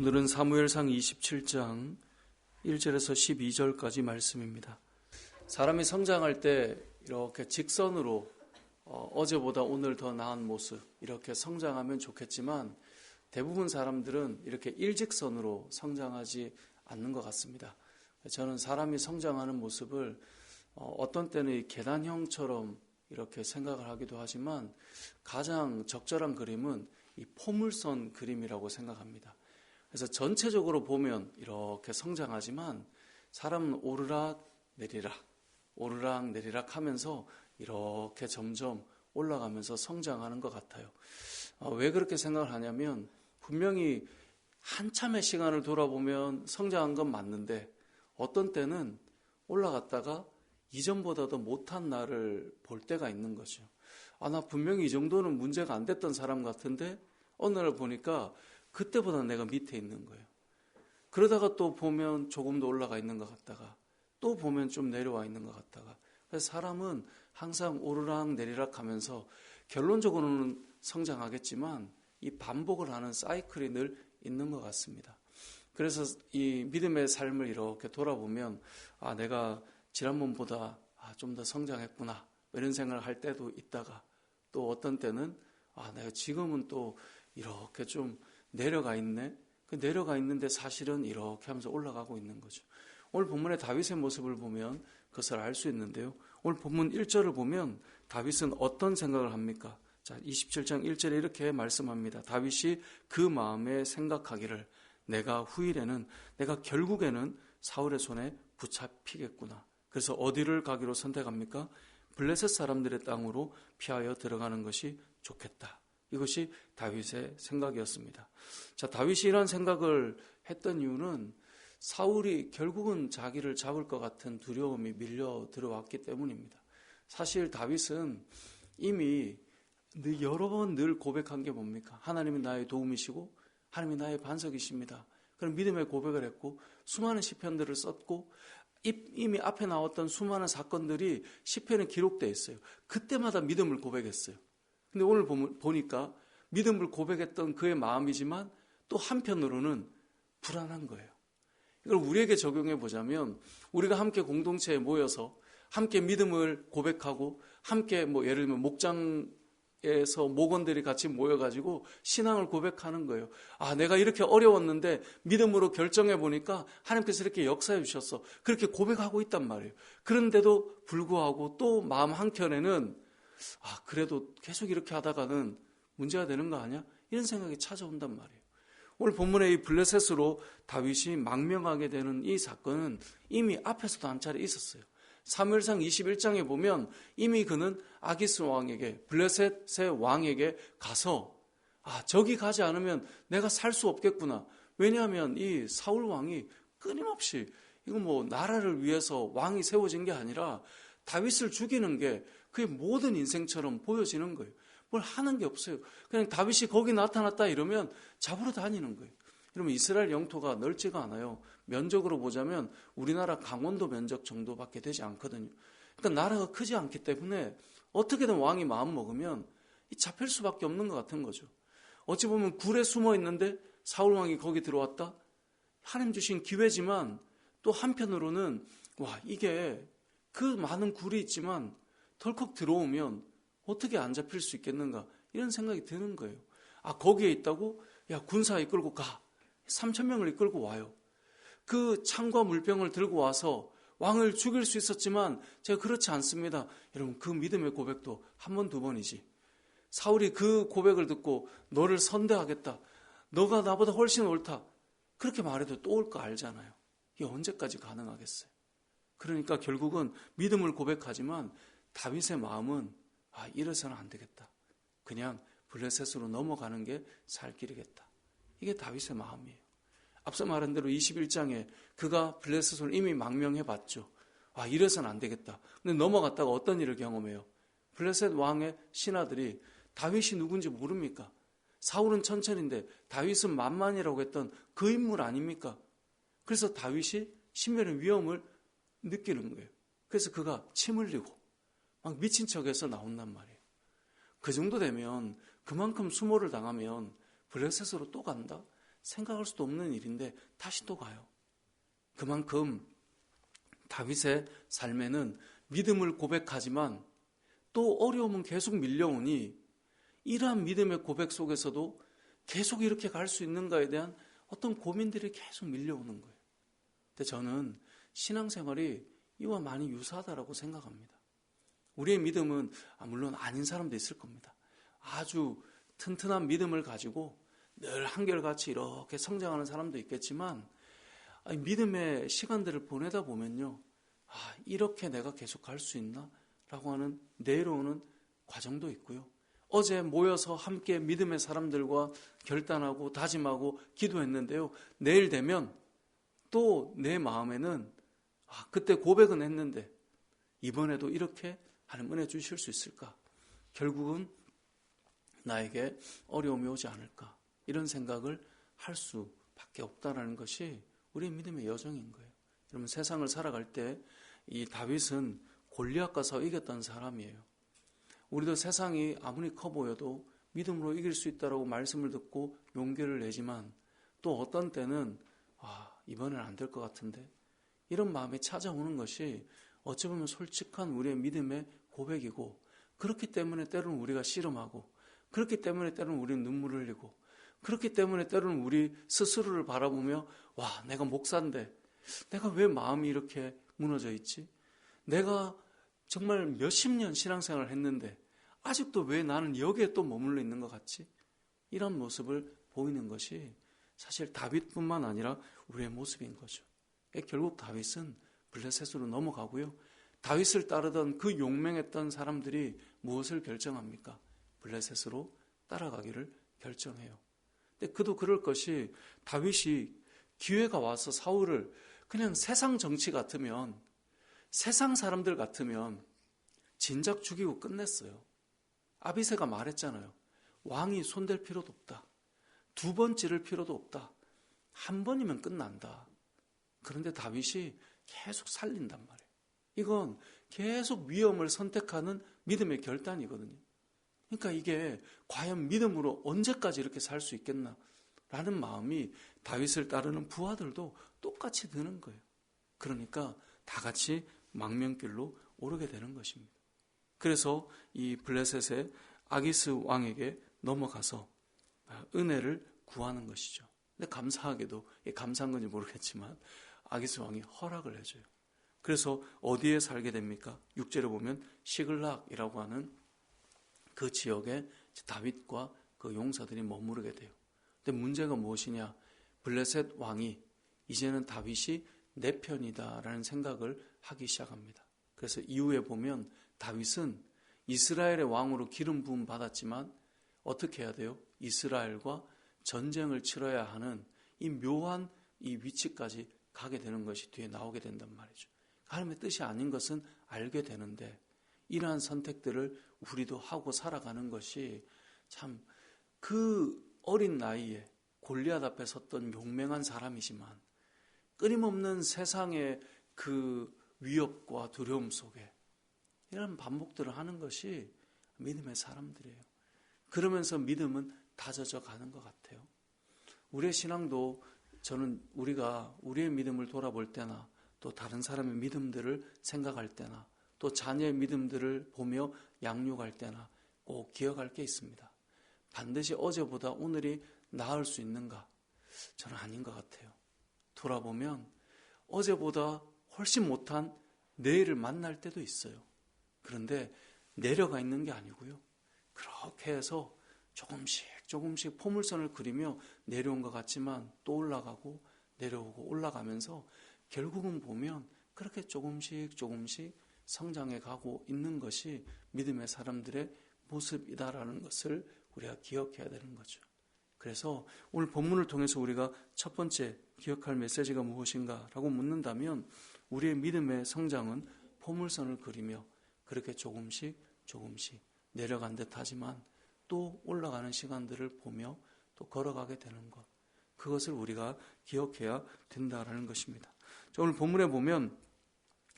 오늘은 사무엘상 27장 1절에서 12절까지 말씀입니다. 사람이 성장할 때 이렇게 직선으로 어, 제보다 오늘 더 나은 모습 이렇게 성장하면 좋겠지만 대부분 사람들은 이렇게 일직선으로 성장하지 않는 것 같습니다. 저는 사람이 성장하는 모습을 어, 어떤 때는 계단형처럼 이렇게 생각을 하기도 하지만 가장 적절한 그림은 이 포물선 그림이라고 생각합니다. 그래서 전체적으로 보면 이렇게 성장하지만 사람은 오르락 내리락, 오르락 내리락 하면서 이렇게 점점 올라가면서 성장하는 것 같아요. 어, 왜 그렇게 생각을 하냐면 분명히 한참의 시간을 돌아보면 성장한 건 맞는데 어떤 때는 올라갔다가 이전보다도 못한 날을 볼 때가 있는 거죠. 아, 나 분명히 이 정도는 문제가 안 됐던 사람 같은데 어느 날 보니까 그때보다 내가 밑에 있는 거예요. 그러다가 또 보면 조금 더 올라가 있는 것 같다가 또 보면 좀 내려와 있는 것 같다가 그래서 사람은 항상 오르락 내리락 하면서 결론적으로는 성장하겠지만 이 반복을 하는 사이클이 늘 있는 것 같습니다. 그래서 이 믿음의 삶을 이렇게 돌아보면 아 내가 지난번보다 아, 좀 더 성장했구나 이런 생각을 할 때도 있다가 또 어떤 때는 아 내가 지금은 또 이렇게 좀 내려가 있네. 그 내려가 있는데 사실은 이렇게 하면서 올라가고 있는 거죠. 오늘 본문의 다윗의 모습을 보면 그것을 알 수 있는데요. 오늘 본문 1절을 보면 다윗은 어떤 생각을 합니까? 자, 27장 1절에 이렇게 말씀합니다. 다윗이 그 마음에 생각하기를 내가 후일에는 내가 결국에는 사울의 손에 붙잡히겠구나. 그래서 어디를 가기로 선택합니까? 블레셋 사람들의 땅으로 피하여 들어가는 것이 좋겠다. 이것이 다윗의 생각이었습니다. 자, 다윗이 이런 생각을 했던 이유는 사울이 결국은 자기를 잡을 것 같은 두려움이 밀려 들어왔기 때문입니다. 사실 다윗은 이미 여러 번 늘 고백한 게 뭡니까? 하나님이 나의 도움이시고 하나님이 나의 반석이십니다. 그런 믿음의 고백을 했고 수많은 시편들을 썼고 이미 앞에 나왔던 수많은 사건들이 시편에 기록되어 있어요. 그때마다 믿음을 고백했어요. 근데 오늘 보니까 믿음을 고백했던 그의 마음이지만 또 한편으로는 불안한 거예요. 이걸 우리에게 적용해 보자면 우리가 함께 공동체에 모여서 함께 믿음을 고백하고 함께 뭐 예를 들면 목장에서 목원들이 같이 모여가지고 신앙을 고백하는 거예요. 아, 내가 이렇게 어려웠는데 믿음으로 결정해 보니까 하나님께서 이렇게 역사해 주셨어. 그렇게 고백하고 있단 말이에요. 그런데도 불구하고 또 마음 한켠에는 아, 그래도 계속 이렇게 하다가는 문제가 되는 거 아니야? 이런 생각이 찾아온단 말이에요. 오늘 본문의 이 블레셋으로 다윗이 망명하게 되는 이 사건은 이미 앞에서도 한 차례 있었어요. 3일상 21장에 보면 이미 그는 아기스 왕에게 블레셋의 왕에게 가서 아 저기 가지 않으면 내가 살 수 없겠구나. 왜냐하면 이 사울 왕이 끊임없이 이거 뭐 나라를 위해서 왕이 세워진 게 아니라 다윗을 죽이는 게 그의 모든 인생처럼 보여지는 거예요. 뭘 하는 게 없어요. 그냥 다윗이 거기 나타났다 이러면 잡으러 다니는 거예요. 그러면 이스라엘 영토가 넓지가 않아요. 면적으로 보자면 우리나라 강원도 면적 정도밖에 되지 않거든요. 그러니까 나라가 크지 않기 때문에 어떻게든 왕이 마음 먹으면 잡힐 수밖에 없는 것 같은 거죠. 어찌 보면 굴에 숨어 있는데 사울 왕이 거기 들어왔다. 하나님 주신 기회지만 또 한편으로는 와 이게 그 많은 굴이 있지만 덜컥 들어오면 어떻게 안 잡힐 수 있겠는가 이런 생각이 드는 거예요. 아 거기에 있다고 야 군사 이끌고 가 3천 명을 이끌고 와요. 그 창과 물병을 들고 와서 왕을 죽일 수 있었지만 제가 그렇지 않습니다. 여러분 그 믿음의 고백도 한 번 두 번이지. 사울이 그 고백을 듣고 너를 선대하겠다. 너가 나보다 훨씬 옳다. 그렇게 말해도 또 올 거 알잖아요. 이게 언제까지 가능하겠어요? 그러니까 결국은 믿음을 고백하지만 다윗의 마음은 아, 이래서는 안 되겠다. 그냥 블레셋으로 넘어가는 게 살 길이겠다. 이게 다윗의 마음이에요. 앞서 말한 대로 21장에 그가 블레셋을 이미 망명해 봤죠. 아, 이래서는 안 되겠다. 근데 넘어갔다가 어떤 일을 경험해요? 블레셋 왕의 신하들이 다윗이 누군지 모릅니까? 사울은 천천인데 다윗은 만만이라고 했던 그 인물 아닙니까? 그래서 다윗이 신변의 위험을 느끼는 거예요. 그래서 그가 침 흘리고 막 미친 척해서 나온단 말이에요. 그 정도 되면 그만큼 수모를 당하면 블레셋으로 또 간다? 생각할 수도 없는 일인데 다시 또 가요. 그만큼 다윗의 삶에는 믿음을 고백하지만 또 어려움은 계속 밀려오니 이러한 믿음의 고백 속에서도 계속 이렇게 갈 수 있는가에 대한 어떤 고민들이 계속 밀려오는 거예요. 근데 저는 신앙생활이 이와 많이 유사하다라고 생각합니다. 우리의 믿음은 아, 물론 아닌 사람도 있을 겁니다. 아주 튼튼한 믿음을 가지고 늘 한결같이 이렇게 성장하는 사람도 있겠지만 믿음의 시간들을 보내다 보면요. 아, 이렇게 내가 계속 갈 수 있나? 라고 하는 내려오는 과정도 있고요. 어제 모여서 함께 믿음의 사람들과 결단하고 다짐하고 기도했는데요. 내일 되면 또 내 마음에는 아, 그때 고백은 했는데 이번에도 이렇게 하나님 은혜 주실 수 있을까? 결국은 나에게 어려움이 오지 않을까? 이런 생각을 할 수밖에 없다라는 것이 우리의 믿음의 여정인 거예요. 여러분 세상을 살아갈 때 이 다윗은 골리앗과 서 이겼던 사람이에요. 우리도 세상이 아무리 커 보여도 믿음으로 이길 수 있다라고 말씀을 듣고 용기를 내지만 또 어떤 때는 아, 이번엔 안 될 것 같은데 이런 마음이 찾아오는 것이 어찌 보면 솔직한 우리의 믿음의 고백이고 그렇기 때문에 때로는 우리가 씨름하고 그렇기 때문에 때로는 우리는 눈물을 흘리고 그렇기 때문에 때로는 우리 스스로를 바라보며 와 내가 목사인데 내가 왜 마음이 이렇게 무너져 있지? 내가 정말 몇십 년 신앙생활을 했는데 아직도 왜 나는 여기에 또 머물러 있는 것 같지? 이런 모습을 보이는 것이 사실 다윗뿐만 아니라 우리의 모습인 거죠. 결국 다윗은 블레셋으로 넘어가고요. 다윗을 따르던 그 용맹했던 사람들이 무엇을 결정합니까? 블레셋으로 따라가기를 결정해요. 근데 그도 그럴 것이 다윗이 기회가 와서 사울을 그냥 세상 정치 같으면 세상 사람들 같으면 진작 죽이고 끝냈어요. 아비세가 말했잖아요. 왕이 손댈 필요도 없다. 두 번 찌를 필요도 없다. 한 번이면 끝난다. 그런데 다윗이 계속 살린단 말이에요. 이건 계속 위험을 선택하는 믿음의 결단이거든요. 그러니까 이게 과연 믿음으로 언제까지 이렇게 살 수 있겠나? 라는 마음이 다윗을 따르는 부하들도 똑같이 드는 거예요. 그러니까 다 같이 망명길로 오르게 되는 것입니다. 그래서 이 블레셋의 아기스 왕에게 넘어가서 은혜를 구하는 것이죠. 근데 감사하게도 감사한 건지 모르겠지만 아기스 왕이 허락을 해줘요. 그래서 어디에 살게 됩니까? 6절에 보면 시글락이라고 하는 그 지역에 다윗과 그 용사들이 머무르게 돼요. 근데 문제가 무엇이냐? 블레셋 왕이 이제는 다윗이 내 편이다라는 생각을 하기 시작합니다. 그래서 이후에 보면 다윗은 이스라엘의 왕으로 기름 부음 받았지만 어떻게 해야 돼요? 이스라엘과 전쟁을 치러야 하는 이 묘한 이 위치까지 가게 되는 것이 뒤에 나오게 된단 말이죠. 하나님의 뜻이 아닌 것은 알게 되는데 이러한 선택들을 우리도 하고 살아가는 것이 참 그 어린 나이에 골리앗 앞에 섰던 용맹한 사람이지만 끊임없는 세상의 그 위협과 두려움 속에 이런 반복들을 하는 것이 믿음의 사람들이에요. 그러면서 믿음은 다져져 가는 것 같아요. 우리의 신앙도 저는 우리가 우리의 믿음을 돌아볼 때나 또 다른 사람의 믿음들을 생각할 때나 또 자녀의 믿음들을 보며 양육할 때나 꼭 기억할 게 있습니다. 반드시 어제보다 오늘이 나을 수 있는가? 저는 아닌 것 같아요. 돌아보면 어제보다 훨씬 못한 내일을 만날 때도 있어요. 그런데 내려가 있는 게 아니고요. 그렇게 해서 조금씩 조금씩 포물선을 그리며 내려온 것 같지만 또 올라가고 내려오고 올라가면서 결국은 보면 그렇게 조금씩 조금씩 성장해 가고 있는 것이 믿음의 사람들의 모습이다라는 것을 우리가 기억해야 되는 거죠. 그래서 오늘 본문을 통해서 우리가 첫 번째 기억할 메시지가 무엇인가라고 묻는다면 우리의 믿음의 성장은 포물선을 그리며 그렇게 조금씩 조금씩 내려간 듯 하지만 또 올라가는 시간들을 보며 또 걸어가게 되는 것. 그것을 우리가 기억해야 된다라는 것입니다. 오늘 본문에 보면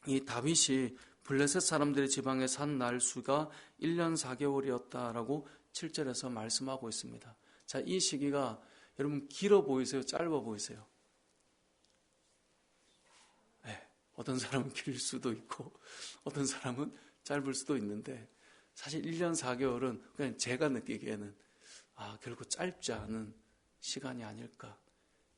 이 다윗이 블레셋 사람들의 지방에 산 날수가 1년 4개월이었다라고 7절에서 말씀하고 있습니다. 자, 이 시기가 여러분 길어 보이세요? 짧아 보이세요? 네, 어떤 사람은 길 수도 있고 어떤 사람은 짧을 수도 있는데 사실 1년 4개월은 그냥 제가 느끼기에는 아, 결국 짧지 않은 시간이 아닐까.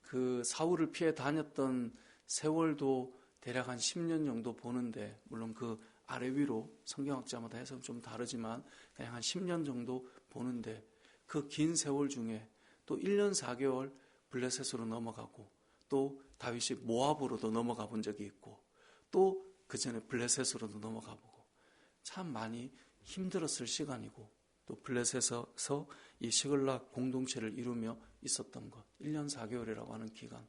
그 사울을 피해 다녔던 세월도 대략 한 10년 정도 보는데 물론 그 아래 위로 성경학자마다 해석은 좀 다르지만 그냥 한 10년 정도 보는데 그 긴 세월 중에 또 1년 4개월 블레셋으로 넘어가고 또 다윗이 모압으로도 넘어가 본 적이 있고 또 그 전에 블레셋으로도 넘어가 보고 참 많이 힘들었을 시간이고 또 블레셋에서 이 시글락 공동체를 이루며 있었던 것. 1년 4개월이라고 하는 기간.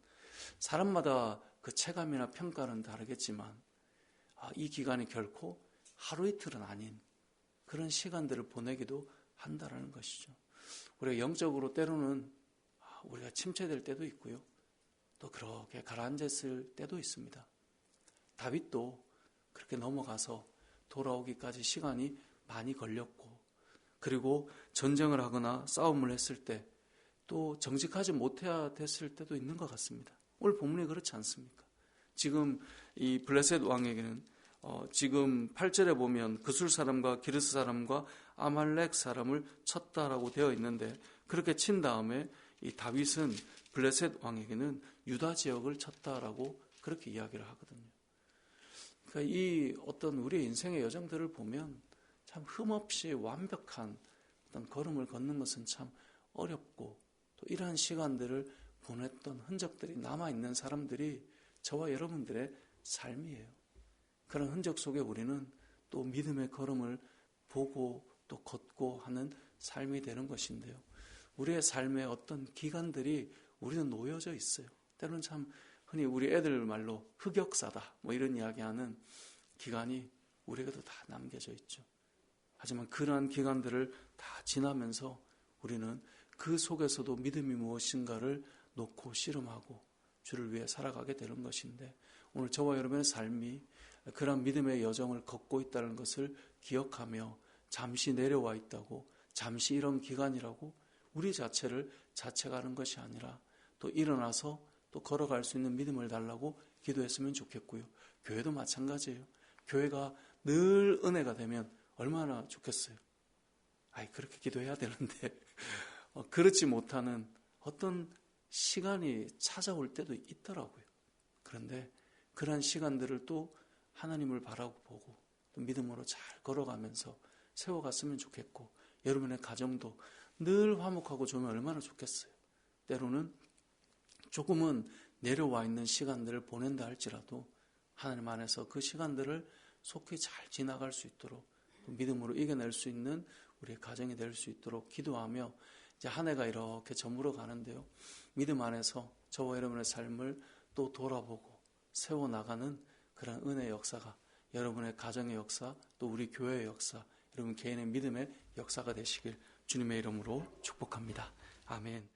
사람마다 그 체감이나 평가는 다르겠지만 아, 이 기간이 결코 하루 이틀은 아닌 그런 시간들을 보내기도 한다라는 것이죠. 우리가 영적으로 때로는 아, 우리가 침체될 때도 있고요. 또 그렇게 가라앉았을 때도 있습니다. 다윗도 그렇게 넘어가서 돌아오기까지 시간이 많이 걸렸고, 그리고 전쟁을 하거나 싸움을 했을 때 또 정직하지 못해야 됐을 때도 있는 것 같습니다. 오늘 본문이 그렇지 않습니까? 지금 이 블레셋 왕에게는 어, 지금 8절에 보면 그술 사람과 기르스 사람과 아말렉 사람을 쳤다라고 되어 있는데 그렇게 친 다음에 이 다윗은 블레셋 왕에게는 유다 지역을 쳤다라고 그렇게 이야기를 하거든요. 그러니까 이 어떤 우리의 인생의 여정들을 보면 참 흠없이 완벽한 어떤 걸음을 걷는 것은 참 어렵고 또 이러한 시간들을 보냈던 흔적들이 남아있는 사람들이 저와 여러분들의 삶이에요. 그런 흔적 속에 우리는 또 믿음의 걸음을 보고 또 걷고 하는 삶이 되는 것인데요. 우리의 삶의 어떤 기간들이 우리는 놓여져 있어요. 때로는 참 흔히 우리 애들 말로 흑역사다 뭐 이런 이야기하는 기간이 우리에게도 다 남겨져 있죠. 하지만 그러한 기간들을 다 지나면서 우리는 그 속에서도 믿음이 무엇인가를 놓고 씨름하고 주를 위해 살아가게 되는 것인데 오늘 저와 여러분의 삶이 그런 믿음의 여정을 걷고 있다는 것을 기억하며 잠시 내려와 있다고 잠시 이런 기간이라고 우리 자체를 자책하는 것이 아니라 또 일어나서 또 걸어갈 수 있는 믿음을 달라고 기도했으면 좋겠고요. 교회도 마찬가지예요. 교회가 늘 은혜가 되면 얼마나 좋겠어요. 아이, 그렇게 기도해야 되는데, 어, 그렇지 못하는 어떤 시간이 찾아올 때도 있더라고요. 그런데 그러한 시간들을 또 하나님을 바라보고 또 믿음으로 잘 걸어가면서 세워갔으면 좋겠고 여러분의 가정도 늘 화목하고 좋으면 얼마나 좋겠어요. 때로는 조금은 내려와 있는 시간들을 보낸다 할지라도 하나님 안에서 그 시간들을 속히 잘 지나갈 수 있도록 믿음으로 이겨낼 수 있는 우리의 가정이 될 수 있도록 기도하며 이제 한 해가 이렇게 저물어 가는데요. 믿음 안에서 저와 여러분의 삶을 또 돌아보고 세워 나가는 그런 은혜의 역사가 여러분의 가정의 역사, 또 우리 교회의 역사, 여러분 개인의 믿음의 역사가 되시길 주님의 이름으로 축복합니다. 아멘.